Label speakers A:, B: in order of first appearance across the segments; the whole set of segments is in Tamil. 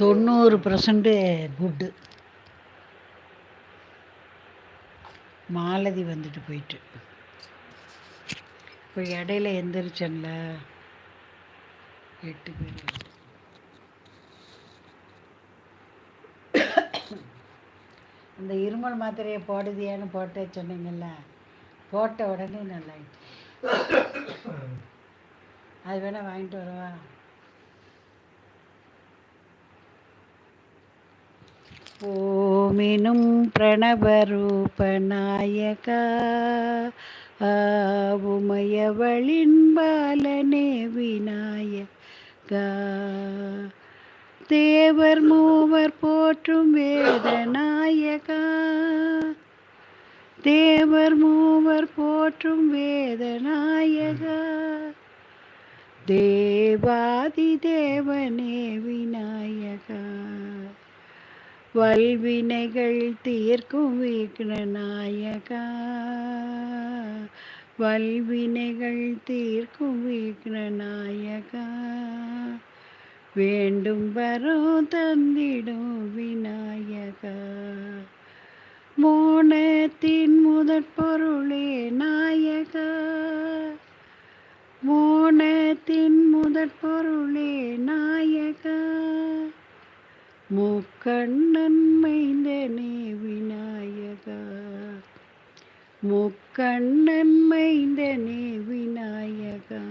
A: தொண்ணூறு பர்சன்ட் குட்டு மாலதி வந்துட்டு போயிட்டு. இப்போ இடையில எந்திரிச்சன்ல. எட்டு பேர் அந்த இருமல் மாத்திரையை போடுதியான்னு போட்டு சொன்னீங்கல்ல. போட்ட உடனே நல்லாயிட்டு அது வேணா வாங்கிட்டு வரவா ஓமினும் பிரணவரூபநாயகா உமையவளின் பாலனே விநாயகா. தேவர் மூவர் போற்றும் வேதநாயகா. தேவர் மூவர் போற்றும் வேதநாயகா. தேவாதி தேவனே விநாயகா. வல்வினைகள் தீர்க்கும் விக்னநாயகா வல்வினைகள் தீர்க்கும் விக்னநாயகா வேண்டும் வரோ தந்திடும் விநாயகா. மோனத்தின் முதற் பொருளே நாயகா. மோனத்தின் முதற் பொருளே நாயகா. முக்கண்ணன் மைந்தனே விநாயகா. முக்கண்ணன் மைந்தனே விநாயகா.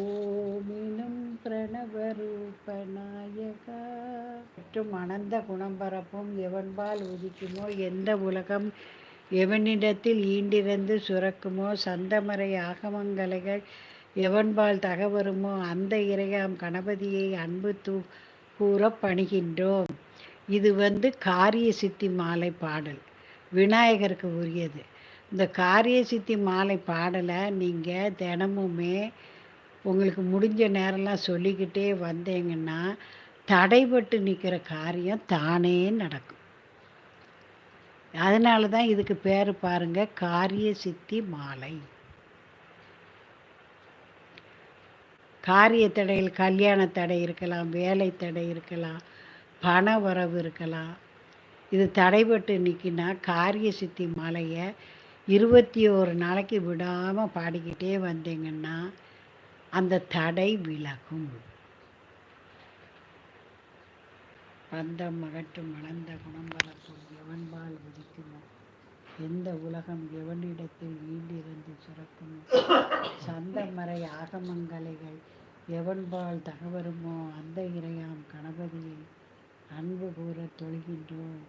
A: ஓமினும் பிரணவரூபநாயகா. மற்றும் அனந்த குணம் பரப்பும் எவன்பால் உதிக்குமோ எந்த உலகம் எவனிடத்தில் ஈண்டிருந்து சுரக்குமோ சந்தமறை ஆகமங்கலைகள் எவன்பால் தகவருமோ அந்த இறையாம் கணபதியை அன்பு தூ கூற பணிகின்றோம். இது வந்து காரிய சித்தி மாலை பாடல். விநாயகருக்கு உரியது. இந்த காரிய சித்தி மாலை பாடலை நீங்கள் தினமுமே உங்களுக்கு முடிஞ்ச நேரம்லாம் சொல்லிக்கிட்டே வந்தீங்கன்னா தடைபட்டு நிற்கிற காரியம் தானே நடக்கும். அதனால தான் இதுக்கு பேர் பாருங்கள் காரிய சித்தி மாலை. காரிய தடையில் கல்யாண தடை இருக்கலாம் வேலை தடை இருக்கலாம் பண வரவு இருக்கலாம். இது தடைபட்டு நிற்கினா காரிய சித்தி மலையை இருபத்தி ஒரு நாளைக்கு விடாமல் பாடிக்கிட்டே வந்தீங்கன்னா அந்த தடை விலகும். பந்தம் மகட்டும் மணந்த குணம் பரப்பும் எவன்பால் விதிக்குமோ எந்த உலகம் எவனிடத்தில் ஈண்டிருந்து சுரக்குமோ? சந்தமறை ஆகமங்கலைகள் எவன்பால் தகவருமோ அந்த இறையாம் கணபதியை அன்பு கூற தொழுகின்றோம்.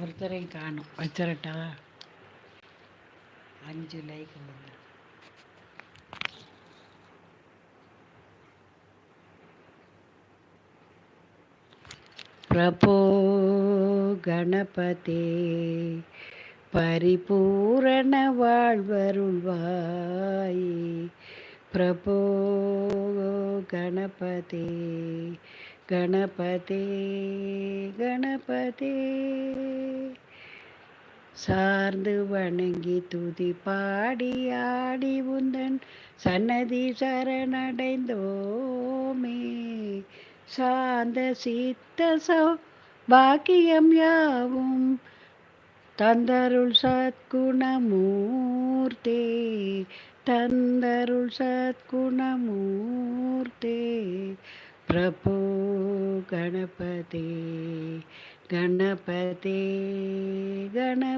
A: ஒருத்தரையும் காணும். வச்சிரட்டா அஞ்சு லைக் வந்து பிரபோ கணபதே பரிபூரண வாழ்வருள்வாய். பிரபோ கணபதே கணபதே. சார்ந்து வணங்கி துதி பாடி ஆடி உந்தன் சன்னதி சரணடைந்தோமே. சாந்த சித்த சௌ பாக்கியம் யாவும் தந்தருள் சத்குணமூர்த்தே. தந்தருள் சத்குணமூர்த்தே. பிரபு கணபதே கணபதே கணபதே.